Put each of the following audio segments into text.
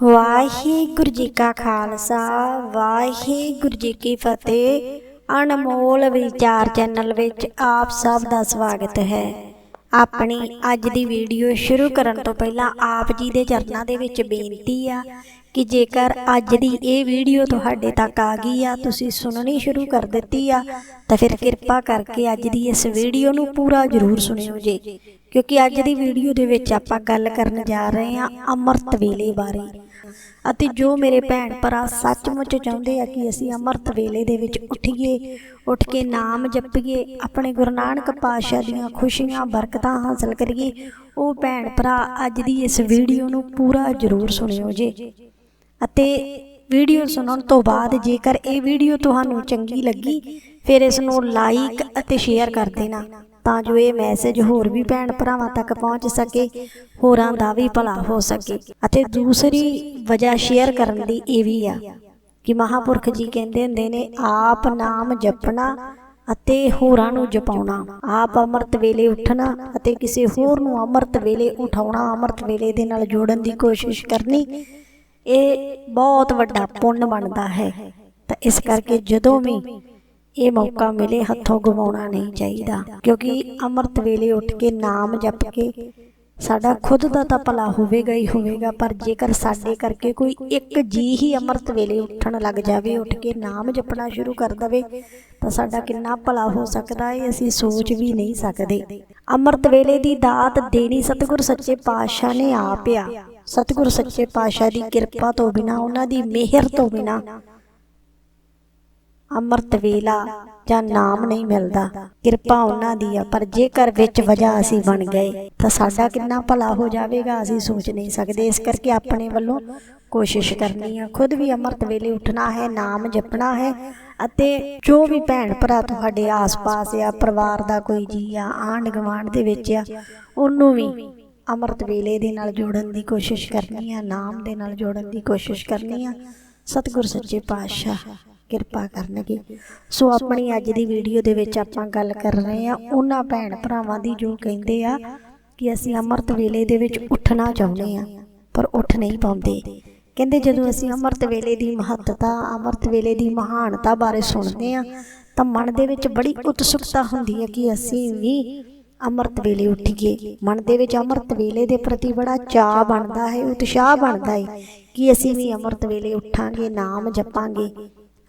ਵਾਹਿਗੁਰੂ ਜੀ ਕਾ ਖਾਲਸਾ, ਵਾਹਿਗੁਰੂ ਜੀ ਕੀ ਫਤਿਹ। ਅਨਮੋਲ ਵਿਚਾਰ ਚੈਨਲ ਵਿੱਚ ਆਪ ਸਭ ਦਾ ਸਵਾਗਤ ਹੈ। ਆਪਣੀ ਅੱਜ ਦੀ ਵੀਡੀਓ ਸ਼ੁਰੂ ਕਰਨ ਤੋਂ ਪਹਿਲਾਂ ਆਪ ਜੀ ਦੇ ਚਰਨਾਂ ਦੇ ਵਿੱਚ ਬੇਨਤੀ ਆ ਕਿ ਜੇਕਰ ਅੱਜ ਦੀ ਇਹ ਵੀਡੀਓ ਤੁਹਾਡੇ ਤੱਕ ਆ ਗਈ ਆ, ਤੁਸੀਂ ਸੁਣਨੀ ਸ਼ੁਰੂ ਕਰ ਦਿੱਤੀ ਆ, ਤਾਂ ਫਿਰ ਕਿਰਪਾ ਕਰਕੇ ਅੱਜ ਦੀ ਇਸ ਵੀਡੀਓ ਨੂੰ ਪੂਰਾ ਜ਼ਰੂਰ ਸੁਣਿਓ ਜੀ। ਕਿਉਂਕਿ ਅੱਜ ਦੀ ਵੀਡੀਓ ਦੇ ਵਿੱਚ ਆਪਾਂ ਗੱਲ ਕਰਨ ਜਾ ਰਹੇ ਹਾਂ ਅੰਮ੍ਰਿਤ ਵੇਲੇ ਬਾਰੇ। ਅਤੇ ਜੋ ਮੇਰੇ ਭੈਣ ਭਰਾ ਸੱਚਮੁੱਚ ਚਾਹੁੰਦੇ ਆ ਕਿ ਅਸੀਂ ਅੰਮ੍ਰਿਤ ਵੇਲੇ ਦੇ ਵਿੱਚ ਉੱਠੀਏ, ਉੱਠ ਕੇ ਨਾਮ ਜਪੀਏ, ਆਪਣੇ ਗੁਰੂ ਨਾਨਕ ਪਾਤਸ਼ਾਹ ਦੀਆਂ ਖੁਸ਼ੀਆਂ, ਬਰਕਤਾਂ ਹਾਸਲ ਕਰੀਏ, ਉਹ ਭੈਣ ਭਰਾ ਅੱਜ ਦੀ ਇਸ ਵੀਡੀਓ ਨੂੰ ਪੂਰਾ ਜ਼ਰੂਰ ਸੁਣਿਓ ਜੀ। ਅਤੇ ਵੀਡੀਓ ਸੁਣਨ ਤੋਂ ਬਾਅਦ ਜੇਕਰ ਇਹ ਵੀਡੀਓ ਤੁਹਾਨੂੰ ਚੰਗੀ ਲੱਗੀ, ਫਿਰ ਇਸ ਨੂੰ ਲਾਈਕ ਅਤੇ ਸ਼ੇਅਰ ਕਰ ਦੇਣਾ। ਤਾਂ ਜੋ ਇਹ ਮੈਸੇਜ ਹੋਰ ਵੀ ਭੈਣ ਭਰਾਵਾਂ ਤੱਕ ਪਹੁੰਚ ਸਕੇ, ਹੋਰਾਂ ਦਾ ਵੀ ਭਲਾ ਹੋ ਸਕੇ। ਅਤੇ ਦੂਸਰੀ ਵਜ੍ਹਾ ਸ਼ੇਅਰ ਕਰਨ ਦੀ ਇਹ ਵੀ ਆ ਕਿ ਮਹਾਪੁਰਖ ਜੀ ਕਹਿੰਦੇ ਹੁੰਦੇ ਨੇ, ਆਪ ਨਾਮ ਜਪਣਾ ਅਤੇ ਹੋਰਾਂ ਨੂੰ ਜਪਾਉਣਾ। ਆਪ ਅੰਮ੍ਰਿਤ ਵੇਲੇ ਉੱਠਣਾ ਅਤੇ ਕਿਸੇ ਹੋਰ ਨੂੰ ਅੰਮ੍ਰਿਤ ਵੇਲੇ ਉਠਾਉਣਾ, ਅੰਮ੍ਰਿਤ ਵੇਲੇ ਦੇ ਨਾਲ ਜੋੜਨ ਦੀ ਕੋਸ਼ਿਸ਼ ਕਰਨੀ, ਇਹ ਬਹੁਤ ਵੱਡਾ ਪੁੰਨ ਬਣਦਾ ਹੈ। ਤਾਂ ਇਸ ਕਰਕੇ ਜਦੋਂ ਵੀ ਇਹ ਮੌਕਾ ਮਿਲੇ ਹੱਥੋਂ ਗਵਾਉਣਾ ਨਹੀਂ ਚਾਹੀਦਾ, ਕਿਉਂਕਿ ਅੰਮ੍ਰਿਤ ਵੇਲੇ ਉੱਠ ਕੇ ਨਾਮ ਜਪ ਕੇ ਸਾਡਾ ਖੁਦ ਦਾ ਤਾਂ ਭਲਾ ਹੋਵੇਗਾ ਹੀ ਹੋਵੇਗਾ, ਪਰ ਜੇਕਰ ਸਾਡੇ ਕਰਕੇ ਕੋਈ ਇੱਕ ਜੀ ਹੀ ਅੰਮ੍ਰਿਤ ਵੇਲੇ ਉੱਠਣ ਲੱਗ ਜਾਵੇ, ਉੱਠ ਕੇ ਨਾਮ ਜਪਣਾ ਸ਼ੁਰੂ ਕਰ ਦਵੇ, ਤਾਂ ਸਾਡਾ ਕਿੰਨਾ ਭਲਾ ਹੋ ਸਕਦਾ ਹੈ ਅਸੀਂ ਸੋਚ ਵੀ ਨਹੀਂ ਸਕਦੇ। ਅੰਮ੍ਰਿਤ ਵੇਲੇ ਦੀ ਦਾਤ ਦੇਣੀ ਸਤਿਗੁਰ ਸੱਚੇ ਪਾਤਸ਼ਾਹ ਨੇ ਆਪ ਆ। ਸਤਿਗੁਰ ਸੱਚੇ ਪਾਤਸ਼ਾਹ ਦੀ ਕਿਰਪਾ ਤੋਂ ਬਿਨਾ, ਉਹਨਾਂ ਦੀ ਮਿਹਰ ਤੋਂ ਬਿਨਾ ਅੰਮ੍ਰਿਤ ਵੇਲਾ, ਜਾਂ ਨਾਮ ਨਹੀਂ ਮਿਲਦਾ। ਕਿਰਪਾ ਉਹਨਾਂ ਦੀ ਆ, ਪਰ ਜੇਕਰ ਵਿੱਚ ਵਜ੍ਹਾ ਅਸੀਂ ਬਣ ਗਏ, ਤਾਂ ਸਾਡਾ ਕਿੰਨਾ ਭਲਾ ਹੋ ਜਾਵੇਗਾ, ਅਸੀਂ ਸੋਚ ਨਹੀਂ ਸਕਦੇ। ਇਸ ਕਰਕੇ ਆਪਣੇ ਵੱਲੋਂ ਕੋਸ਼ਿਸ਼ ਕਰਨੀ ਆ। ਖੁਦ ਵੀ ਅੰਮ੍ਰਿਤ ਵੇਲੇ ਉੱਠਣਾ ਹੈ, ਨਾਮ ਜਪਣਾ ਹੈ, ਅਤੇ ਜੋ ਵੀ ਭੈਣ ਭਰਾ ਤੁਹਾਡੇ ਆਸ-ਪਾਸ ਆ, ਪਰਿਵਾਰ ਦਾ ਕੋਈ ਜੀ ਆ ਆਂਢ ਗੁਆਂਢ ਦੇ ਵਿੱਚ ਆ, ਉਹਨੂੰ ਵੀ ਅੰਮ੍ਰਿਤ ਵੇਲੇ ਦੇ ਨਾਲ ਜੋੜਨ ਦੀ ਕੋਸ਼ਿਸ਼ ਕਰਨੀ ਆ, ਨਾਮ ਦੇ ਨਾਲ ਜੋੜਨ ਦੀ ਕੋਸ਼ਿਸ਼ ਕਰਨੀ ਆ। ਸਤਿਗੁਰ ਸੱਚੇ ਪਾਤਸ਼ਾਹ। ਕਿਰਪਾ ਕਰਨਗੇ। ਸੋ ਆਪਣੀ ਅੱਜ ਦੀ ਵੀਡੀਓ ਦੇ ਵਿੱਚ ਆਪਾਂ ਗੱਲ ਕਰ ਰਹੇ ਆ ਉਹਨਾਂ ਭੈਣ ਭਰਾਵਾਂ ਦੀ ਜੋ ਕਹਿੰਦੇ ਆ ਕਿ ਅਸੀਂ ਅੰਮ੍ਰਿਤ ਵੇਲੇ ਦੇ ਵਿੱਚ ਉੱਠਣਾ ਚਾਹੁੰਦੇ ਆ ਪਰ ਉੱਠ ਨਹੀਂ ਪਾਉਂਦੇ। ਕਹਿੰਦੇ ਜਦੋਂ ਅਸੀਂ ਅੰਮ੍ਰਿਤ ਵੇਲੇ ਦੀ ਮਹੱਤਤਾ, ਅੰਮ੍ਰਿਤ ਵੇਲੇ ਦੀ ਮਹਾਨਤਾ ਬਾਰੇ ਸੁਣਦੇ ਆ ਤਾਂ ਮਨ ਦੇ ਵਿੱਚ ਬੜੀ ਉਤਸੁਕਤਾ ਹੁੰਦੀ ਹੈ ਕਿ ਅਸੀਂ ਵੀ ਅੰਮ੍ਰਿਤ ਵੇਲੇ ਉੱਠੀਏ। ਮਨ ਦੇ ਵਿੱਚ ਅੰਮ੍ਰਿਤ ਵੇਲੇ ਦੇ ਪ੍ਰਤੀ ਬੜਾ ਚਾਅ ਬਣਦਾ ਹੈ, ਉਤਸ਼ਾਹ ਬਣਦਾ ਹੈ ਕਿ ਅਸੀਂ ਵੀ ਅੰਮ੍ਰਿਤ ਵੇਲੇ ਉੱਠਾਂਗੇ, ਨਾਮ ਜਪਾਂਗੇ।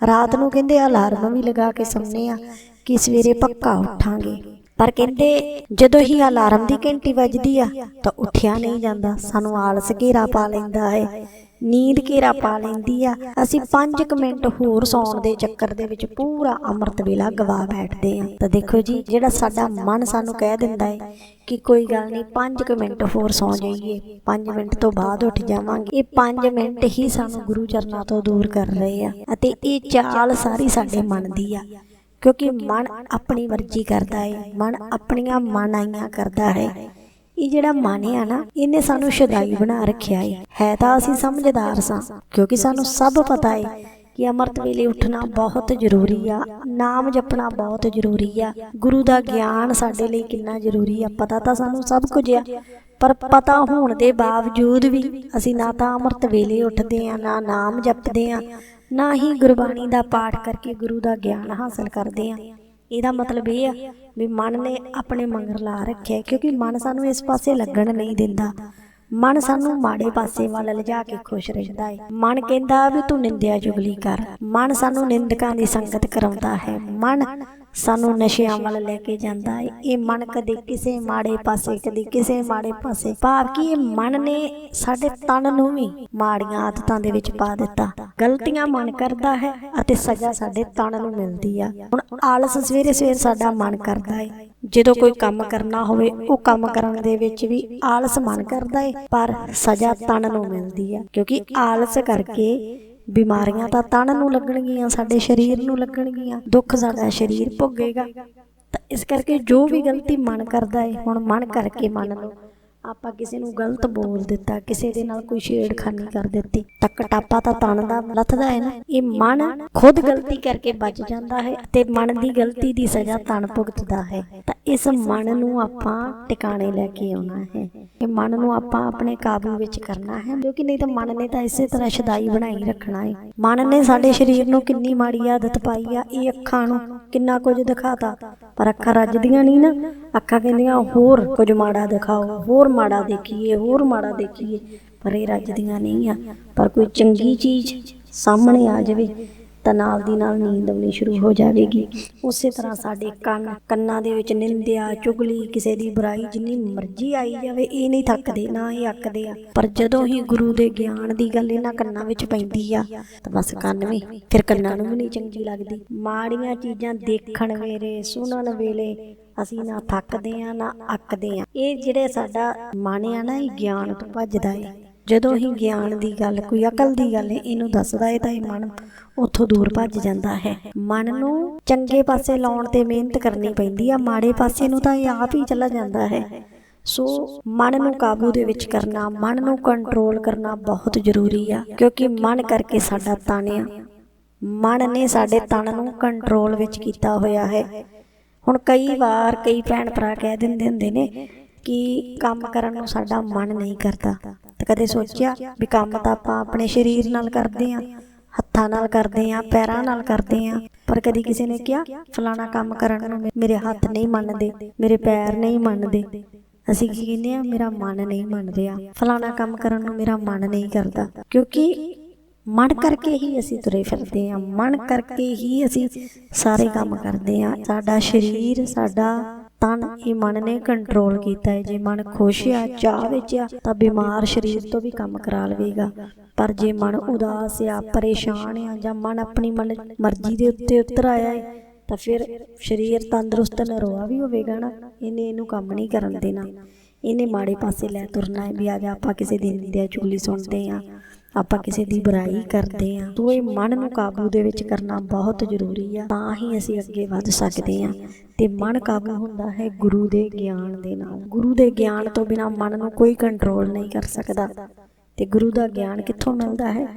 ਰਾਤ ਨੂੰ ਕਹਿੰਦੇ ਅਲਾਰਮ ਵੀ ਲਗਾ ਕੇ ਸੌਂਦੇ ਆ ਕਿ ਸਵੇਰੇ ਪੱਕਾ ਉੱਠਾਂਗੇ। ਪਰ ਕਹਿੰਦੇ ਜਦੋਂ ਹੀ ਅਲਾਰਮ ਦੀ ਘੰਟੀ ਵੱਜਦੀ ਆ ਤਾਂ ਉੱਠਿਆ ਨਹੀਂ ਜਾਂਦਾ। ਸਾਨੂੰ ਆਲਸ ਘੇਰਾ ਪਾ ਲੈਂਦਾ ਹੈ। ਨੀਂਦ ਘੇਰਾ ਪਾ ਲੈਂਦੀ ਆ। ਅਸੀਂ 5 ਮਿੰਟ ਹੋਰ ਸੌਣ ਦੇ ਚੱਕਰ ਦੇ ਵਿੱਚ ਪੂਰਾ ਅੰਮ੍ਰਿਤ ਵੇਲਾ ਗਵਾ ਬੈਠਦੇ ਆ। ਤਾਂ ਦੇਖੋ ਜੀ, ਜਿਹੜਾ ਸਾਡਾ ਮਨ ਸਾਨੂੰ ਕਹਿ ਦਿੰਦਾ ਹੈ ਕਿ ਕੋਈ ਗੱਲ ਨਹੀਂ 5 ਮਿੰਟ ਹੋਰ ਸੌ ਜਾਈਏ। 5 ਮਿੰਟ ਤੋਂ ਬਾਅਦ ਉੱਠ ਜਾਵਾਂਗੇ। ਇਹ 5 ਮਿੰਟ ਹੀ ਸਾਨੂੰ ਗੁਰੂ ਚਰਨਾਂ ਤੋਂ ਦੂਰ ਕਰ ਰਹੇ ਆ ਅਤੇ ਇਹ ਚਾਲ ਸਾਰੀ ਸਾਡੇ ਮਨ ਦੀ ਆ। ਕਿਉਂਕਿ ਮਨ ਆਪਣੀ ਮਰਜ਼ੀ ਕਰਦਾ ਹੈ ਮਨ ਆਪਣੀਆਂ ਮਨ ਆਈਆਂ ਕਰਦਾ ਹੈ। ਇਹ ਜਿਹੜਾ ਮਨ ਆ ਨਾ, ਇਹਨੇ ਸਾਨੂੰ ਸ਼ਦਾਈ ਬਣਾ ਰੱਖਿਆ ਹੈ ਹੈ ਤਾਂ ਅਸੀਂ ਸਮਝਦਾਰ ਸਾਂ, ਕਿਉਂਕਿ ਸਾਨੂੰ ਸਭ ਪਤਾ ਹੈ ਕਿ ਅੰਮ੍ਰਿਤ ਵੇਲੇ ਉੱਠਣਾ ਬਹੁਤ ਜ਼ਰੂਰੀ ਆ, ਨਾਮ ਜਪਣਾ ਬਹੁਤ ਜ਼ਰੂਰੀ ਆ, ਗੁਰੂ ਦਾ ਗਿਆਨ ਸਾਡੇ ਲਈ ਕਿੰਨਾ ਜ਼ਰੂਰੀ ਆ, ਪਤਾ ਤਾਂ ਸਾਨੂੰ ਸਭ ਕੁਝ ਆ, ਪਰ ਪਤਾ ਹੋਣ ਦੇ ਬਾਵਜੂਦ ਵੀ ਅਸੀਂ ਨਾ ਤਾਂ ਅੰਮ੍ਰਿਤ ਵੇਲੇ ਉੱਠਦੇ ਆ, ਨਾ ਨਾਮ ਜਪਦੇ ਆ, ਨਾ ਹੀ ਗੁਰਬਾਣੀ ਦਾ ਪਾਠ ਕਰਕੇ ਗੁਰੂ ਦਾ ਗਿਆਨ ਹਾਸਲ ਕਰਦੇ ਆ। ਇਹਦਾ ਮਤਲਬ ਇਹ ਆ ਵੀ ਮਨ ਨੇ ਆਪਣੇ ਮੰਗਰ ਲਾ ਰੱਖਿਆ ਕਿਉਂਕਿ ਮਨ ਸਾਨੂੰ ਇਸ ਪਾਸੇ ਲੱਗਣ ਨਹੀਂ ਦਿੰਦਾ। ਮਨ ਸਾਨੂੰ ਮਾੜੇ ਪਾਸੇ ਵੱਲ ਲਿਜਾ ਕੇ ਖੁਸ਼ ਰਹਿੰਦਾ ਹੈ ਮਨ ਕਹਿੰਦਾ ਵੀ ਤੂੰ ਨਿੰਦਿਆ ਚੁਗਲੀ ਕਰ। ਮਨ ਸਾਨੂੰ ਨਿੰਦਕਾਂ ਦੀ ਸੰਗਤ ਕਰਾਉਂਦਾ ਹੈ। ਮਨ ਸਾਨੂੰ ਨਸ਼ਿਆਂ ਵੱਲ ਲੈ ਕੇ ਜਾਂਦਾ ਹੈ ਇਹ ਮਨ ਕਦੇ ਕਿਸੇ ਮਾੜੇ ਪਾਸੇ, ਕਦੇ ਕਿਸੇ ਮਾੜੇ ਪਾਸੇ। ਭਾਵ ਕਿ ਇਹ ਮਨ ਨੇ ਸਾਡੇ ਤਨ ਨੂੰ ਵੀ ਮਾੜੀਆਂ ਆਦਤਾਂ ਦੇ ਵਿੱਚ ਪਾ ਦਿੱਤਾ। ਗਲਤੀਆਂ ਮਨ ਕਰਦਾ ਹੈ ਅਤੇ ਸਜ਼ਾ ਸਾਡੇ ਤਨ ਨੂੰ ਮਿਲਦੀ ਆ। ਹੁਣ ਆਲਸ ਸਵੇਰੇ ਸਵੇਰ ਸਾਡਾ ਮਨ ਕਰਦਾ ਹੈ ਜਦੋਂ ਕੋਈ ਕੰਮ ਕਰਨਾ ਹੋਵੇ ਉਹ ਕੰਮ ਕਰਨ ਦੇ ਵਿੱਚ ਵੀ ਆਲਸ ਮਨ ਕਰਦਾ ਹੈ ਪਰ ਸਜ਼ਾ ਤਨ ਨੂੰ ਮਿਲਦੀ ਆ ਕਿਉਂਕਿ ਆਲਸ ਕਰਕੇ ਬਿਮਾਰੀਆਂ ਤਾਂ ਤਨ ਨੂੰ ਲੱਗਣਗੀਆਂ ਸਾਡੇ ਸਰੀਰ ਨੂੰ ਲੱਗਣਗੀਆਂ ਦੁੱਖ ਸਾਡਾ ਸਰੀਰ ਭੋਗੇਗਾ। ਤਾਂ ਇਸ ਕਰਕੇ ਜੋ ਵੀ ਗਲਤੀ ਮਨ ਕਰਦਾ ਹੈ ਹੁਣ ਮਨ ਕਰਕੇ ਮਨ ਨੂੰ ਆਪਾਂ ਕਿਸੇ ਨੂੰ ਗਲਤ ਬੋਲ ਦਿੱਤਾ, ਕਿਸੇ ਦੇ ਨਾਲ ਕੋਈ ਛੇੜਖਾਨੀ ਕਰ ਦਿੱਤੀ, ਤਾਂ ਕਟਾਪਾ ਤਾਂ ਤਣ ਦਾ ਲੱਥਦਾ ਹੈ ਨਾ। ਇਹ ਮਨ ਖੁਦ ਗਲਤੀ ਕਰਕੇ ਬਚ ਜਾਂਦਾ ਹੈ ਤੇ ਮਨ ਦੀ ਗਲਤੀ ਦੀ ਸਜ਼ਾ ਤਣ ਭੁਗਤਦਾ ਹੈ। ਤਾਂ ਇਸ ਮਨ ਨੂੰ ਆਪਾਂ ਟਿਕਾਣੇ ਲੈ ਕੇ ਆਉਣਾ ਹੈ। ਇਹ ਮਨ ਨੂੰ ਆਪਾਂ ਆਪਣੇ ਕਾਬੂ ਵਿੱਚ ਕਰਨਾ ਹੈ ਕਿਉਂਕਿ ਨਹੀਂ ਤਾਂ ਮਨ ਨੇ ਤਾਂ ਇਸੇ ਤਰ੍ਹਾਂ ਸ਼ਦਾਈ ਬਣਾਈ ਰੱਖਣਾ ਹੈ। ਮਨ ਨੇ ਸਾਡੇ ਸਰੀਰ ਨੂੰ ਕਿੰਨੀ ਮਾੜੀ ਆਦਤ ਪਾਈ ਆ, ਇਹ ਅੱਖਾਂ ਨੂੰ ਕਿੰਨਾ ਕੁਝ ਦਿਖਾਤਾ। ਪਰ ਅੱਖਾਂ ਰੱਜਦੀਆਂ ਨਹੀਂ ਨਾ। ਅੱਖਾਂ ਕਹਿੰਦੀਆਂ, ਹੋਰ ਕੁਝ ਮਾੜਾ ਦਿਖਾਓ, ਹੋਰ ਮਾੜਾ ਦੇਖੀਏ, ਹੋਰ ਮਾੜਾ ਦੇਖੀਏ, ਪਰ ਇਹ ਰੱਜਦੀਆਂ ਨਹੀਂ ਆ। ਪਰ ਕੋਈ ਚੰਗੀ ਚੀਜ਼ ਸਾਹਮਣੇ ਆ ਜਾਵੇ, ਤਾਂ ਨਾਲ ਦੀ ਨਾਲ ਨੀਂਦ ਆਉਣੀ ਸ਼ੁਰੂ ਹੋ ਜਾਵੇਗੀ। ਉਸੇ ਤਰ੍ਹਾਂ ਸਾਡੇ ਕੰਨ, ਕੰਨਾਂ ਦੇ ਵਿੱਚ ਨਿੰਦਿਆ, ਚੁਗਲੀ, ਕਿਸੇ ਦੀ ਬੁਰਾਈ ਜਿੰਨੀ ਮਰਜ਼ੀ ਆਈ ਜਾਵੇ, ਇਹ ਨਹੀਂ ਥੱਕਦੇ, ਨਾ ਇਹ ਅੱਕਦੇ ਆ। ਪਰ ਜਦੋਂ ਹੀ ਗੁਰੂ ਦੇ ਗਿਆਨ ਦੀ ਗੱਲ ਇਹਨਾਂ ਕੰਨਾਂ ਵਿੱਚ ਪੈਂਦੀ ਆ, ਤਾਂ ਬਸ ਕੰਨ ਵੀ, ਫਿਰ ਕੰਨਾਂ ਨੂੰ ਵੀ ਨਹੀਂ ਚੰਗੀ ਲੱਗਦੀ। ਮਾੜੀਆਂ ਚੀਜ਼ਾਂ ਦੇਖਣ ਵੇਲੇ, ਸੁਣਨ ਵੇਲੇ ਅਸੀਂ ਨਾ ਥੱਕਦੇ ਆ ਨਾ ਅੱਕਦੇ ਆ ਇਹ ਜਿਹੜੇ ਸਾਡਾ ਮਨ ਆ ਨਾ ਇਹ ਗਿਆਨ ਤੋਂ ਭੱਜਦਾ ਏ। ਜਦੋਂ ਹੀ ਗਿਆਨ ਦੀ ਗੱਲ ਕੋਈ ਅਕਲ ਦੀ ਗੱਲ ਇਹਨੂੰ ਦੱਸਦਾ ਹੈ ਤਾਂ ਇਹ ਮਨ ਉੱਥੋਂ ਦੂਰ ਭੱਜ ਜਾਂਦਾ ਹੈ। ਮਨ ਨੂੰ ਚੰਗੇ ਪਾਸੇ ਲਾਉਣ ਤੇ ਮਿਹਨਤ ਕਰਨੀ ਪੈਂਦੀ ਆ ਮਾੜੇ ਪਾਸੇ ਨੂੰ ਤਾਂ ਇਹ ਆਪ ਹੀ ਚਲਾ ਜਾਂਦਾ ਹੈ। ਸੋ ਮਨ ਨੂੰ ਕਾਬੂ ਦੇ ਵਿੱਚ ਕਰਨਾ ਮਨ ਨੂੰ ਕੰਟਰੋਲ ਕਰਨਾ ਬਹੁਤ ਜ਼ਰੂਰੀ ਆ ਕਿਉਂਕਿ ਮਨ ਕਰਕੇ ਸਾਡਾ ਤਨ ਆ ਮਨ ਨੇ ਸਾਡੇ ਤਨ ਨੂੰ ਕੰਟਰੋਲ ਵਿੱਚ ਕੀਤਾ ਹੋਇਆ ਹੈ ਹੁਣ ਕਈ ਵਾਰ ਕਈ ਭੈਣ ਭਰਾ ਕਹਿ ਦਿੰਦੇ ਹੁੰਦੇ ਨੇ ਕਿ ਕੰਮ ਕਰਨ ਨੂੰ ਸਾਡਾ ਮਨ ਨਹੀਂ ਕਰਦਾ। ਤਾਂ ਕਦੇ ਸੋਚਿਆ ਵੀ ਕੰਮ ਤਾਂ ਆਪਾਂ ਆਪਣੇ ਸਰੀਰ ਨਾਲ ਕਰਦੇ ਆਂ ਹੱਥਾਂ ਨਾਲ ਕਰਦੇ ਆਂ ਪੈਰਾਂ ਨਾਲ ਕਰਦੇ ਆਂ ਪਰ ਕਦੀ ਕਿਸੇ ਨੇ ਕਿਹਾ ਫਲਾਣਾ ਕੰਮ ਕਰਨ ਨੂੰ ਮੇਰੇ ਹੱਥ ਨਹੀਂ ਮੰਨਦੇ ਮੇਰੇ ਪੈਰ ਨਹੀਂ ਮੰਨਦੇ। ਅਸੀਂ ਕੀ ਕਹਿੰਦੇ ਆ ਮੇਰਾ ਮਨ ਨਹੀਂ ਮੰਨ ਰਿਹਾ ਫਲਾਣਾ ਕੰਮ ਕਰਨ ਨੂੰ ਮੇਰਾ ਮਨ ਨਹੀਂ ਕਰਦਾ। ਕਿਉਂਕਿ ਮਨ ਕਰਕੇ ਹੀ ਅਸੀਂ ਤੁਰੇ ਫਿਰਦੇ ਹਾਂ, ਮਨ ਕਰਕੇ ਹੀ ਅਸੀਂ ਸਾਰੇ ਕੰਮ ਕਰਦੇ ਹਾਂ। ਸਾਡਾ ਸਰੀਰ, ਸਾਡਾ ਤਨ ਇਹ ਮਨ ਨੇ ਕੰਟਰੋਲ ਕੀਤਾ ਹੈ। ਜੇ ਮਨ ਖੁਸ਼ ਆ, ਚਾਹ ਵਿੱਚ ਆ, ਤਾਂ ਬਿਮਾਰ ਸਰੀਰ ਤੋਂ ਵੀ ਕੰਮ ਕਰਾ ਲਵੇਗਾ। ਪਰ ਜੇ ਮਨ ਉਦਾਸ ਆ, ਪਰੇਸ਼ਾਨ ਆ, ਜਾਂ ਮਨ ਆਪਣੀ ਮਨ ਮਰਜ਼ੀ ਦੇ ਉੱਤੇ ਉਤਰ ਆਇਆ ਹੈ, ਤਾਂ ਫਿਰ ਸਰੀਰ ਤੰਦਰੁਸਤ ਨਰੋਆ ਵੀ ਹੋਵੇਗਾ ਨਾ। ਇਹਨੇ ਇਹਨੂੰ ਕੰਮ ਨਹੀਂ ਕਰਨ ਦੇਣਾ। ਇਹਨੇ ਮਾੜੇ ਪਾਸੇ ਲੈ ਤੁਰਨਾ ਹੈ ਵੀ ਆ ਜਾ, ਆਪਾਂ ਕਿਸੇ ਦੀ ਨਿੰਦਿਆ ਚੁਗਲੀ ਸੁਣਦੇ ਆ ਆਪਾਂ ਕਿਸੇ ਦੀ ਬੁਰਾਈ ਕਰਦੇ ਆ ਤੋ ਇਹ ਮਨ ਨੂੰ ਕਾਬੂ ਦੇ ਵਿੱਚ ਕਰਨਾ ਬਹੁਤ ਜ਼ਰੂਰੀ ਆ। ਤਾਂ ਹੀ ਅਸੀਂ ਅੱਗੇ ਵੱਧ ਸਕਦੇ ਆ ਤੇ ਮਨ ਕਾਬੂ ਹੁੰਦਾ ਹੈ ਗੁਰੂ ਦੇ ਗਿਆਨ ਦੇ ਨਾਲ। ਗੁਰੂ ਦੇ ਗਿਆਨ ਤੋਂ ਬਿਨਾ ਮਨ ਨੂੰ ਕੋਈ ਕੰਟਰੋਲ ਨਹੀਂ ਕਰ ਸਕਦਾ। ਤੇ ਗੁਰੂ ਦਾ ਗਿਆਨ ਕਿੱਥੋਂ ਮਿਲਦਾ ਹੈ?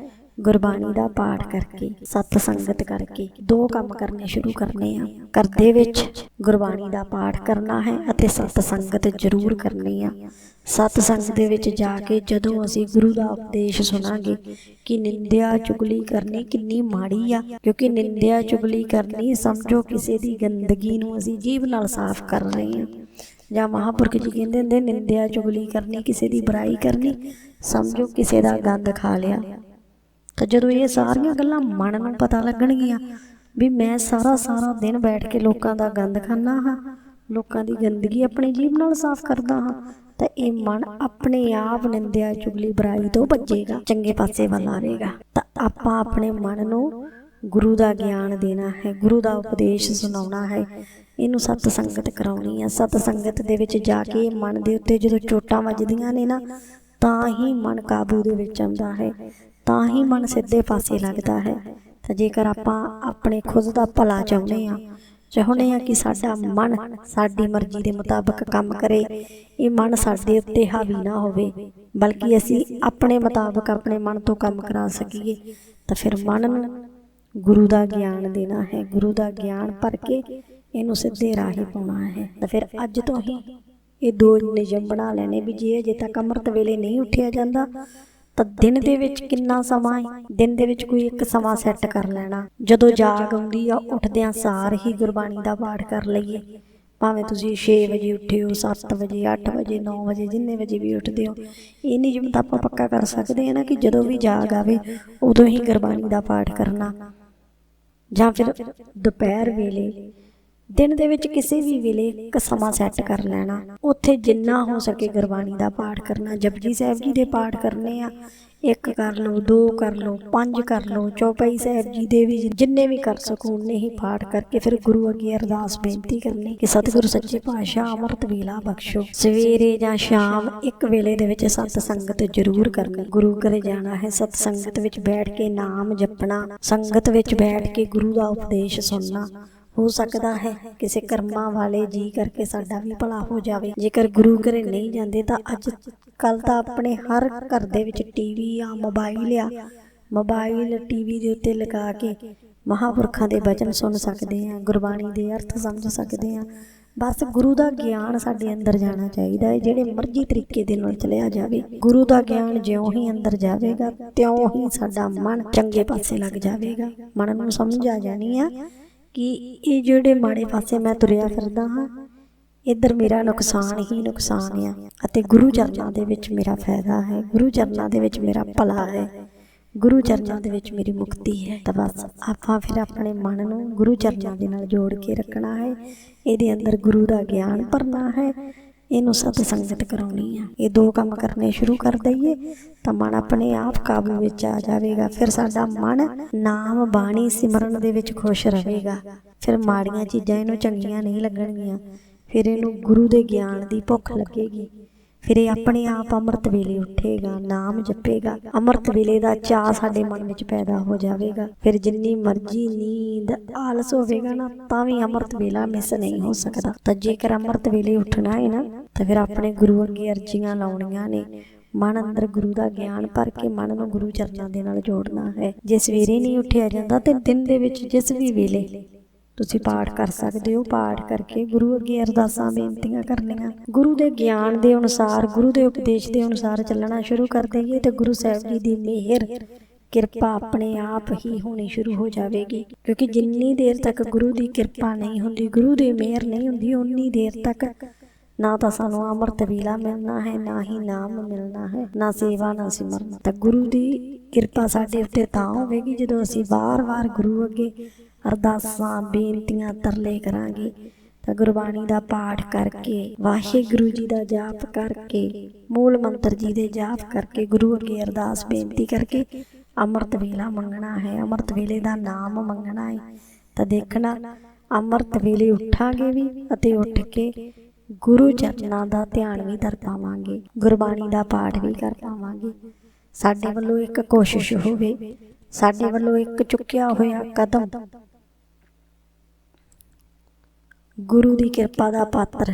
ਗੁਰਬਾਣੀ ਦਾ ਪਾਠ ਕਰਕੇ, ਸਤ ਸੰਗਤ ਕਰਕੇ ਦੋ ਕੰਮ ਕਰਨੇ ਸ਼ੁਰੂ ਕਰਨੇ ਆ। ਘਰ ਦੇ ਵਿੱਚ ਗੁਰਬਾਣੀ ਦਾ ਪਾਠ ਕਰਨਾ ਹੈ ਅਤੇ ਸਤ ਸੰਗਤ ਜ਼ਰੂਰ ਕਰਨੀ ਆ। ਸਤ ਸੰਗਤ ਦੇ ਵਿੱਚ ਜਾ ਕੇ ਜਦੋਂ ਅਸੀਂ ਗੁਰੂ ਦਾ ਉਪਦੇਸ਼ ਸੁਣਾਂਗੇ ਕਿ ਨਿੰਦਿਆ ਚੁਗਲੀ ਕਰਨੀ ਕਿੰਨੀ ਮਾੜੀ ਆ, ਕਿਉਂਕਿ ਨਿੰਦਿਆ ਚੁਗਲੀ ਕਰਨੀ ਸਮਝੋ ਕਿਸੇ ਦੀ ਗੰਦਗੀ ਨੂੰ ਅਸੀਂ ਜੀਭ ਨਾਲ ਸਾਫ਼ ਕਰ ਰਹੇ ਹਾਂ ਜਾਂ ਮਹਾਪੁਰਖ ਜੀ ਕਹਿੰਦੇ ਹੁੰਦੇ, ਨਿੰਦਿਆ ਚੁਗਲੀ ਕਰਨੀ, ਕਿਸੇ ਦੀ ਬੁਰਾਈ ਕਰਨੀ, ਸਮਝੋ ਕਿਸੇ ਦਾ ਗੰਦ ਖਾ ਲਿਆ। ਤਾਂ ਜਦੋਂ ਇਹ ਸਾਰੀਆਂ ਗੱਲਾਂ ਮਨ ਨੂੰ ਪਤਾ ਲੱਗਣਗੀਆਂ ਵੀ ਮੈਂ ਸਾਰਾ ਸਾਰਾ ਦਿਨ ਬੈਠ ਕੇ ਲੋਕਾਂ ਦਾ ਗੰਦ ਖਾਨਾ ਹਾਂ, ਲੋਕਾਂ ਦੀ ਗੰਦਗੀ ਆਪਣੀ ਜੀਭ ਨਾਲ ਸਾਫ਼ ਕਰਦਾ ਹਾਂ, ਤਾਂ ਇਹ ਮਨ ਆਪਣੇ ਆਪ ਨਿੰਦਿਆ ਚੁਗਲੀ ਬੁਰਾਈ ਤੋਂ ਬਚੇਗਾ, ਚੰਗੇ ਪਾਸੇ ਵੱਲ ਆਵੇਗਾ ਤਾਂ ਆਪਾਂ ਆਪਣੇ ਮਨ ਨੂੰ ਗੁਰੂ ਦਾ ਗਿਆਨ ਦੇਣਾ ਹੈ, ਗੁਰੂ ਦਾ ਉਪਦੇਸ਼ ਸੁਣਾਉਣਾ ਹੈ, ਇਹਨੂੰ ਸਤ ਸੰਗਤ ਕਰਾਉਣੀ ਹੈ ਸਤ ਸੰਗਤ ਦੇ ਵਿੱਚ ਜਾ ਕੇ ਮਨ ਦੇ ਉੱਤੇ ਜਦੋਂ ਚੋਟਾਂ ਵੱਜਦੀਆਂ ਨੇ ਨਾ, ਤਾਂ ਹੀ ਮਨ ਕਾਬੂ ਦੇ ਵਿੱਚ ਆਉਂਦਾ ਹੈ। ਤਾਂ ਹੀ ਮਨ ਸਿੱਧੇ ਪਾਸੇ ਲੱਗਦਾ ਹੈ। ਤਾਂ ਜੇਕਰ ਆਪਾਂ ਆਪਣੇ ਖੁਦ ਦਾ ਭਲਾ ਚਾਹੁੰਦੇ ਆ ਚਾਹੁੰਦੇ ਆ ਕਿ ਸਾਡਾ ਮਨ ਸਾਡੀ ਮਰਜ਼ੀ ਦੇ ਮੁਤਾਬਕ ਕੰਮ ਕਰੇ, ਇਹ ਮਨ ਸਾਡੇ ਉੱਤੇ ਹਾਵੀ ਨਾ ਹੋਵੇ, ਬਲਕਿ ਅਸੀਂ ਆਪਣੇ ਮੁਤਾਬਕ ਆਪਣੇ ਮਨ ਤੋਂ ਕੰਮ ਕਰਾ ਸਕੀਏ, ਤਾਂ ਫਿਰ ਮਨ ਨੂੰ ਗੁਰੂ ਦਾ ਗਿਆਨ ਦੇਣਾ ਹੈ। ਗੁਰੂ ਦਾ ਗਿਆਨ ਭਰ ਕੇ ਇਹਨੂੰ ਸਿੱਧੇ ਰਾਹ ਪਾਉਣਾ ਹੈ। ਤਾਂ ਫਿਰ ਅੱਜ ਤੋਂ ਹੀ ਇਹ ਦੋ ਨਿਯਮ ਬਣਾ ਲੈਣੇ ਵੀ ਜੇ ਅਜੇ ਤੱਕ ਅੰਮ੍ਰਿਤ ਵੇਲੇ ਨਹੀਂ ਉੱਠਿਆ ਜਾਂਦਾ ਤਾਂ ਦਿਨ ਦੇ ਵਿੱਚ ਕਿੰਨਾ ਸਮਾਂ ਹੈ ਦਿਨ ਦੇ ਵਿੱਚ ਕੋਈ ਇੱਕ ਸਮਾਂ ਸੈੱਟ ਕਰ ਲੈਣਾ। ਜਦੋਂ ਜਾਗ ਆਉਂਦੀ ਆ, ਉੱਠਦਿਆਂ ਸਾਰ ਹੀ ਗੁਰਬਾਣੀ ਦਾ ਪਾਠ ਕਰ ਲਈਏ। ਭਾਵੇਂ ਤੁਸੀਂ 6 ਵਜੇ ਉੱਠੇ ਹੋ 7 ਵਜੇ 8 ਵਜੇ 9 ਵਜੇ, ਜਿੰਨੇ ਵਜੇ ਵੀ ਉੱਠਦੇ ਹੋ, ਇਹ ਨਿਯਮ ਤਾਂ ਆਪਾਂ ਪੱਕਾ ਕਰ ਸਕਦੇ ਹਾਂ ਨਾ ਕਿ ਜਦੋਂ ਵੀ ਜਾਗ ਆਵੇ, ਉਦੋਂ ਹੀ ਗੁਰਬਾਣੀ ਦਾ ਪਾਠ ਕਰਨਾ। ਜਾਂ ਫਿਰ ਦੁਪਹਿਰ ਵੇਲੇ ਦਿਨ ਦੇ ਵਿੱਚ ਕਿਸੇ ਵੀ ਵੇਲੇ ਇੱਕ ਸਮਾਂ ਸੈੱਟ ਕਰ ਲੈਣਾ। ਉੱਥੇ ਜਿੰਨਾ ਹੋ ਸਕੇ ਗੁਰਬਾਣੀ ਦਾ ਪਾਠ ਕਰਨਾ। ਜਪਜੀ ਸਾਹਿਬ ਜੀ ਦੇ ਪਾਠ ਕਰਨੇ ਆ। ਇੱਕ ਕਰ ਲਓ, ਦੋ ਕਰ ਲਓ, ਪੰਜ ਕਰ ਲਓ, ਚੌਪਈ ਸਾਹਿਬ ਜੀ ਦੇ ਵੀ ਜਿੰਨੇ ਵੀ ਕਰ ਸਕੋ ਉਨੇ ਹੀ ਪਾਠ ਕਰਕੇ ਫਿਰ ਗੁਰੂ ਅੱਗੇ ਅਰਦਾਸ ਬੇਨਤੀ ਕਰਨੀ ਕਿ ਸਤਿਗੁਰੂ ਸੱਚੇ ਪਾਤਸ਼ਾਹ ਅੰਮ੍ਰਿਤ ਵੇਲਾ ਬਖਸ਼ੋ। ਸਵੇਰੇ ਜਾਂ ਸ਼ਾਮ ਇੱਕ ਵੇਲੇ ਦੇ ਵਿੱਚ ਸਤ ਸੰਗਤ ਜ਼ਰੂਰ ਕਰਨੀ। ਗੁਰੂ ਘਰੇ ਜਾਣਾ ਹੈ, ਸਤ ਸੰਗਤ ਵਿੱਚ ਬੈਠ ਕੇ ਨਾਮ ਜਪਣਾ, ਸੰਗਤ ਵਿੱਚ ਬੈਠ ਕੇ ਗੁਰੂ ਦਾ ਉਪਦੇਸ਼ ਸੁਣਨਾ। ਹੋ ਸਕਦਾ ਹੈ। ਕਿਸੇ ਕਰਮਾਂ ਵਾਲੇ ਜੀ ਕਰਕੇ ਸਾਡਾ ਵੀ ਭਲਾ ਹੋ ਜਾਵੇ। ਜੇਕਰ ਗੁਰੂ ਘਰੇ ਨਹੀਂ ਜਾਂਦੇ ਤਾਂ ਅੱਜ ਕੱਲ ਤਾਂ ਆਪਣੇ ਹਰ ਘਰ ਦੇ ਵਿੱਚ ਟੀਵੀ ਆ ਮੋਬਾਈਲ ਆ। ਮੋਬਾਈਲ, ਟੀਵੀ ਦੇ ਉੱਤੇ ਲਗਾ ਕੇ ਮਹਾਪੁਰਖਾਂ ਦੇ ਬਚਨ ਸੁਣ ਸਕਦੇ ਆ ਗੁਰਬਾਣੀ ਦੇ ਅਰਥ ਸਮਝ ਸਕਦੇ ਆ ਬਸ ਗੁਰੂ ਦਾ ਗਿਆਨ ਸਾਡੇ ਅੰਦਰ ਜਾਣਾ ਚਾਹੀਦਾ ਹੈ, ਜਿਹੜੇ ਮਰਜ਼ੀ ਤਰੀਕੇ ਦੇ ਨਾਲ ਚਲਿਆ ਜਾਵੇ। ਗੁਰੂ ਦਾ ਗਿਆਨ ਜਿਉਂ ਹੀ ਅੰਦਰ ਜਾਵੇਗਾ, ਤਿਉਂ ਹੀ ਸਾਡਾ ਮਨ ਚੰਗੇ ਪਾਸੇ ਲੱਗ ਜਾਵੇਗਾ। ਮਨ ਨੂੰ ਸਮਝ ਆ ਜਾਣੀ ਆ। ਕਿ ਇਹ ਜਿਹੜੇ ਮਾੜੇ ਪਾਸੇ ਮੈਂ ਤੁਰਿਆ ਫਿਰਦਾ ਹਾਂ, ਇੱਧਰ ਮੇਰਾ ਨੁਕਸਾਨ ਹੀ ਨੁਕਸਾਨ ਆ ਅਤੇ ਗੁਰੂ ਚਰਨਾਂ ਦੇ ਵਿੱਚ ਮੇਰਾ ਫਾਇਦਾ ਹੈ, ਗੁਰੂ ਚਰਨਾਂ ਦੇ ਵਿੱਚ ਮੇਰਾ ਭਲਾ ਹੈ, ਗੁਰੂ ਚਰਨਾਂ ਦੇ ਵਿੱਚ ਮੇਰੀ ਮੁਕਤੀ ਹੈ। ਤਾਂ ਬਸ ਆਪਾਂ ਫਿਰ ਆਪਣੇ ਮਨ ਨੂੰ ਗੁਰੂ ਚਰਨਾਂ ਦੇ ਨਾਲ ਜੋੜ ਕੇ ਰੱਖਣਾ ਹੈ, ਇਹਦੇ ਅੰਦਰ ਗੁਰੂ ਦਾ ਗਿਆਨ ਭਰਨਾ ਹੈ ਇਹਨੂੰ ਸਤ ਸੰਗਤ ਕਰਾਉਣੀ ਆ। ਇਹ ਦੋ ਕੰਮ ਕਰਨੇ ਸ਼ੁਰੂ ਕਰ ਦਈਏ, ਤਾਂ ਮਨ ਆਪਣੇ ਆਪ ਕਾਬੂ ਵਿੱਚ ਆ ਜਾਵੇਗਾ। ਫਿਰ ਸਾਡਾ ਮਨ ਨਾਮ ਬਾਣੀ ਸਿਮਰਨ ਦੇ ਵਿੱਚ ਖੁਸ਼ ਰਹੇਗਾ। ਫਿਰ ਮਾੜੀਆਂ ਚੀਜ਼ਾਂ ਇਹਨੂੰ ਚੰਗੀਆਂ ਨਹੀਂ ਲੱਗਣਗੀਆਂ। ਫਿਰ ਇਹਨੂੰ ਗੁਰੂ ਦੇ ਗਿਆਨ ਦੀ ਭੁੱਖ ਲੱਗੇਗੀ। ਫਿਰ ਇਹ ਆਪਣੇ ਆਪ ਅੰਮ੍ਰਿਤ ਵੇਲੇ ਉੱਠੇਗਾ, ਨਾਮ ਜਪੇਗਾ। ਅੰਮ੍ਰਿਤ ਵੇਲੇ ਦਾ ਚਾਹ ਸਾਡੇ ਮਨ ਵਿੱਚ ਪੈਦਾ ਹੋ ਜਾਵੇਗਾ। ਫਿਰ ਜਿੰਨੀ ਮਰਜ਼ੀ ਨੀਂਦ ਆਲਸ ਹੋਵੇਗਾ ਨਾ, ਤਾਂ ਵੀ ਅੰਮ੍ਰਿਤ ਵੇਲਾ ਮਿਸ ਨਹੀਂ ਹੋ ਸਕਦਾ। ਤਾਂ ਜੇਕਰ ਅੰਮ੍ਰਿਤ ਵੇਲੇ ਉੱਠਣਾ ਹੈ ਨਾ, ਤਾਂ ਫਿਰ ਆਪਣੇ ਗੁਰੂ ਅੱਗੇ ਅਰਜ਼ੀਆਂ ਲਾਉਣੀਆਂ ਨੇ। ਮਨ ਅੰਦਰ ਗੁਰੂ ਦਾ ਗਿਆਨ ਭਰ ਕੇ ਮਨ ਨੂੰ ਗੁਰੂ ਚਰਨਾਂ ਦੇ ਨਾਲ ਜੋੜਨਾ ਹੈ। ਜੇ ਸਵੇਰੇ ਨਹੀਂ ਉੱਠਿਆ ਜਾਂਦਾ, ਤੇ ਦਿਨ ਦੇ ਵਿੱਚ ਜਿਸ ਵੀ ਵੇਲੇ ਤੁਸੀਂ ਪਾਠ ਕਰ ਸਕਦੇ ਹੋ ਪਾਠ ਕਰਕੇ ਗੁਰੂ ਅੱਗੇ ਅਰਦਾਸਾਂ ਬੇਨਤੀਆਂ ਕਰਨੀਆਂ। ਗੁਰੂ ਦੇ ਗਿਆਨ ਦੇ ਅਨੁਸਾਰ ਗੁਰੂ ਦੇ ਉਪਦੇਸ਼ ਦੇ ਅਨੁਸਾਰ ਚੱਲਣਾ ਸ਼ੁਰੂ ਕਰ ਦਈਏ ਤੇ ਗੁਰੂ ਸਾਹਿਬ ਜੀ ਦੀ ਮਿਹਰ ਕਿਰਪਾ ਆਪਣੇ ਆਪ ਹੀ ਹੋਣੀ ਸ਼ੁਰੂ ਹੋ ਜਾਵੇਗੀ। ਕਿਉਂਕਿ ਜਿੰਨੀ ਦੇਰ ਤੱਕ ਗੁਰੂ ਦੀ ਕਿਰਪਾ ਨਹੀਂ ਹੁੰਦੀ ਗੁਰੂ ਦੀ ਮਿਹਰ ਨਹੀਂ ਹੁੰਦੀ ਉਨੀ ਦੇਰ ਤੱਕ ਨਾ ਤਾਂ ਸਾਨੂੰ ਅੰਮ੍ਰਿਤ ਵੇਲਾ ਮਿਲਣਾ ਹੈ ਨਾ ਹੀ ਨਾਮ ਮਿਲਣਾ ਹੈ ਨਾ ਸੇਵਾ ਨਾ ਸਿਮਰਨ ਤਾਂ ਗੁਰੂ ਦੀ ਕਿਰਪਾ ਸਾਡੇ ਉੱਤੇ ਤਾਂ ਹੋਵੇਗੀ ਜਦੋਂ ਅਸੀਂ ਵਾਰ-ਵਾਰ ਗੁਰੂ ਅੱਗੇ ਅਰਦਾਸਾਂ, ਬੇਨਤੀਆਂ ਤਰਲੇ ਕਰਾਂਗੇ। ਤਾਂ ਗੁਰਬਾਣੀ ਦਾ ਪਾਠ ਕਰਕੇ, ਵਾਹਿਗੁਰੂ ਜੀ ਦਾ ਜਾਪ ਕਰਕੇ, ਮੂਲ ਮੰਤਰ ਜੀ ਦੇ ਜਾਪ ਕਰਕੇ, ਗੁਰੂ ਅੱਗੇ ਅਰਦਾਸ ਬੇਨਤੀ ਕਰਕੇ ਅੰਮ੍ਰਿਤ ਵੇਲਾ ਮੰਗਣਾ ਹੈ। ਅੰਮ੍ਰਿਤ ਵੇਲੇ ਦਾ ਨਾਮ ਮੰਗਣਾ ਹੈ ਤਾਂ ਦੇਖਣਾ, ਅੰਮ੍ਰਿਤ ਵੇਲੇ ਉੱਠਾਂਗੇ ਵੀ ਅਤੇ ਉੱਠ ਕੇ ਗੁਰੂ ਚਰਨਾਂ ਦਾ ਧਿਆਨ ਵੀ ਕਰ ਪਾਵਾਂਗੇ। ਗੁਰਬਾਣੀ ਦਾ ਪਾਠ ਵੀ ਕਰ ਪਾਵਾਂਗੇ। ਸਾਡੇ ਵੱਲੋਂ ਇੱਕ ਕੋਸ਼ਿਸ਼ ਹੋਵੇ, ਸਾਡੇ ਵੱਲੋਂ ਇੱਕ ਚੁੱਕਿਆ ਹੋਇਆ ਕਦਮ ਗੁਰੂ ਦੀ ਕਿਰਪਾ ਦਾ ਪਾਤਰ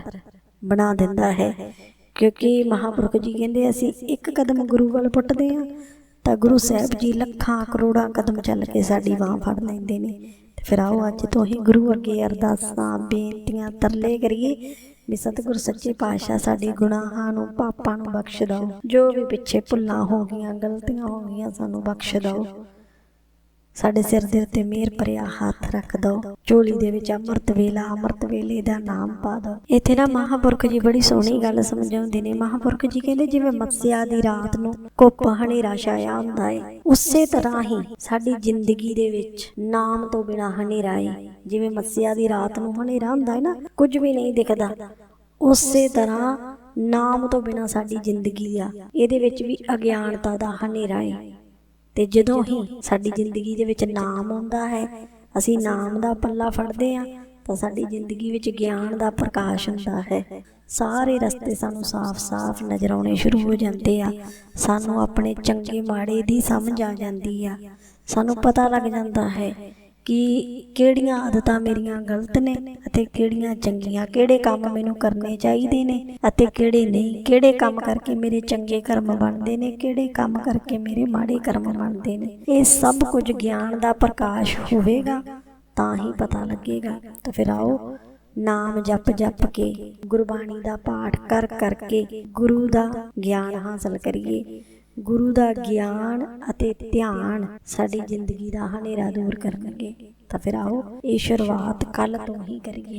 ਬਣਾ ਦਿੰਦਾ ਹੈ। ਕਿਉਂਕਿ ਮਹਾਪੁਰਖ ਜੀ ਕਹਿੰਦੇ ਅਸੀਂ ਇੱਕ ਕਦਮ ਗੁਰੂ ਵੱਲ ਪੁੱਟਦੇ ਹਾਂ, ਤਾਂ ਗੁਰੂ ਸਾਹਿਬ ਜੀ ਲੱਖਾਂ ਕਰੋੜਾਂ ਕਦਮ ਚੱਲ ਕੇ ਸਾਡੀ ਬਾਹ ਫੜ ਲੈਂਦੇ ਨੇ। ਤੇ ਫਿਰ ਆਓ ਅੱਜ ਤੋਂ ਹੀ ਗੁਰੂ ਅੱਗੇ ਅਰਦਾਸਾਂ, ਬੇਨਤੀਆਂ ਤਰਲੇ ਕਰੀਏ ਵੀ ਸਤਿਗੁਰ ਸੱਚੇ ਪਾਤਸ਼ਾਹ ਸਾਡੇ ਗੁਨਾਹਾਂ ਨੂੰ, ਪਾਪਾਂ ਨੂੰ ਬਖਸ਼ ਦਿਓ। ਜੋ ਵੀ ਪਿੱਛੇ ਭੁੱਲਾਂ ਹੋ ਗਈਆਂ, ਗਲਤੀਆਂ ਹੋ ਗਈਆਂ, ਸਾਨੂੰ ਬਖਸ਼ ਦਿਓ। ਸਾਡੇ ਸਿਰ ਦੇ ਉੱਤੇ ਮਿਹਰ ਭਰਿਆ ਹੱਥ ਰੱਖ ਦੋ। ਝੋਲੀ ਦੇ ਵਿੱਚ ਅੰਮ੍ਰਿਤ ਵੇਲਾ, ਅੰਮ੍ਰਿਤ ਵੇਲੇ ਦਾ ਨਾਮ ਪਾ ਦੋ। ਇੱਥੇ ਨਾ ਮਹਾਪੁਰਖ ਜੀ ਬੜੀ ਸੋਹਣੀ ਗੱਲ ਸਮਝਾਉਂਦੇ ਨੇ। ਮਹਾਪੁਰਖ ਜੀ ਕਹਿੰਦੇ, ਜਿਵੇਂ ਮੱਸਿਆ ਦੀ ਰਾਤ ਨੂੰ ਕੁੱਪ ਹਨੇਰਾ ਛਾਇਆ ਹੁੰਦਾ ਹੈ ਉਸੇ ਤਰ੍ਹਾਂ ਹੀ ਸਾਡੀ ਜ਼ਿੰਦਗੀ ਦੇ ਵਿੱਚ ਨਾਮ ਤੋਂ ਬਿਨਾ ਹਨੇਰਾ ਹੈ ਜਿਵੇਂ ਮੱਸਿਆ ਦੀ ਰਾਤ ਨੂੰ ਹਨੇਰਾ ਹੁੰਦਾ ਹੈ ਨਾ, ਕੁਝ ਵੀ ਨਹੀਂ ਦਿਖਦਾ। ਉਸੇ ਤਰ੍ਹਾਂ ਨਾਮ ਤੋਂ ਬਿਨਾ ਸਾਡੀ ਜ਼ਿੰਦਗੀ ਆ। ਇਹਦੇ ਵਿੱਚ ਵੀ ਅਗਿਆਨਤਾ ਦਾ ਹਨੇਰਾ ਹੈ ਤੇ ਜਦੋਂ ਹੀ ਸਾਡੀ ਜ਼ਿੰਦਗੀ ਦੇ ਵਿੱਚ ਨਾਮ ਆਉਂਦਾ ਹੈ ਅਸੀਂ ਨਾਮ ਦਾ ਪੱਲਾ ਫੜਦੇ ਹਾਂ ਤਾਂ ਸਾਡੀ ਜ਼ਿੰਦਗੀ ਵਿੱਚ ਗਿਆਨ ਦਾ ਪ੍ਰਕਾਸ਼ ਹੁੰਦਾ ਹੈ। ਸਾਰੇ ਰਸਤੇ ਸਾਨੂੰ ਸਾਫ਼-ਸਾਫ਼ ਨਜ਼ਰ ਆਉਣੇ ਸ਼ੁਰੂ ਹੋ ਜਾਂਦੇ ਆ। ਸਾਨੂੰ ਆਪਣੇ ਚੰਗੇ ਮਾੜੇ ਦੀ ਸਮਝ ਆ ਜਾਂਦੀ ਆ। ਸਾਨੂੰ ਪਤਾ ਲੱਗ ਜਾਂਦਾ ਹੈ। ਕਿ ਕਿਹੜੀਆਂ ਆਦਤਾਂ ਮੇਰੀਆਂ ਗਲਤ ਨੇ ਅਤੇ ਕਿਹੜੀਆਂ ਚੰਗੀਆਂ, ਕਿਹੜੇ ਕੰਮ ਮੈਨੂੰ ਕਰਨੇ ਚਾਹੀਦੇ ਨੇ ਅਤੇ ਕਿਹੜੇ ਨਹੀਂ, ਕਿਹੜੇ ਕੰਮ ਕਰਕੇ ਮੇਰੇ ਚੰਗੇ ਕਰਮ ਬਣਦੇ ਨੇ, ਕਿਹੜੇ ਕੰਮ ਕਰਕੇ ਮੇਰੇ ਮਾੜੇ ਕਰਮ ਬਣਦੇ ਨੇ। ਇਹ ਸਭ ਕੁਝ ਗਿਆਨ ਦਾ ਪ੍ਰਕਾਸ਼ ਹੋਵੇਗਾ, ਤਾਂ ਹੀ ਪਤਾ ਲੱਗੇਗਾ। ਤਾਂ ਫਿਰ ਆਓ, ਨਾਮ ਜਪ ਜਪ ਕੇ, ਗੁਰਬਾਣੀ ਦਾ ਪਾਠ ਕਰ ਕਰਕੇ ਗੁਰੂ ਦਾ ਗਿਆਨ ਹਾਸਲ ਕਰੀਏ। ਗੁਰੂ ਦਾ ਗਿਆਨ ਅਤੇ ਧਿਆਨ ਸਾਡੀ ਜ਼ਿੰਦਗੀ ਦਾ ਹਨੇਰਾ ਦੂਰ ਕਰਨਗੇ। ਤਾਂ ਫਿਰ ਆਓ, ਇਹ ਸ਼ੁਰੂਆਤ ਕੱਲ ਤੋਂ ਹੀ ਕਰੀਏ।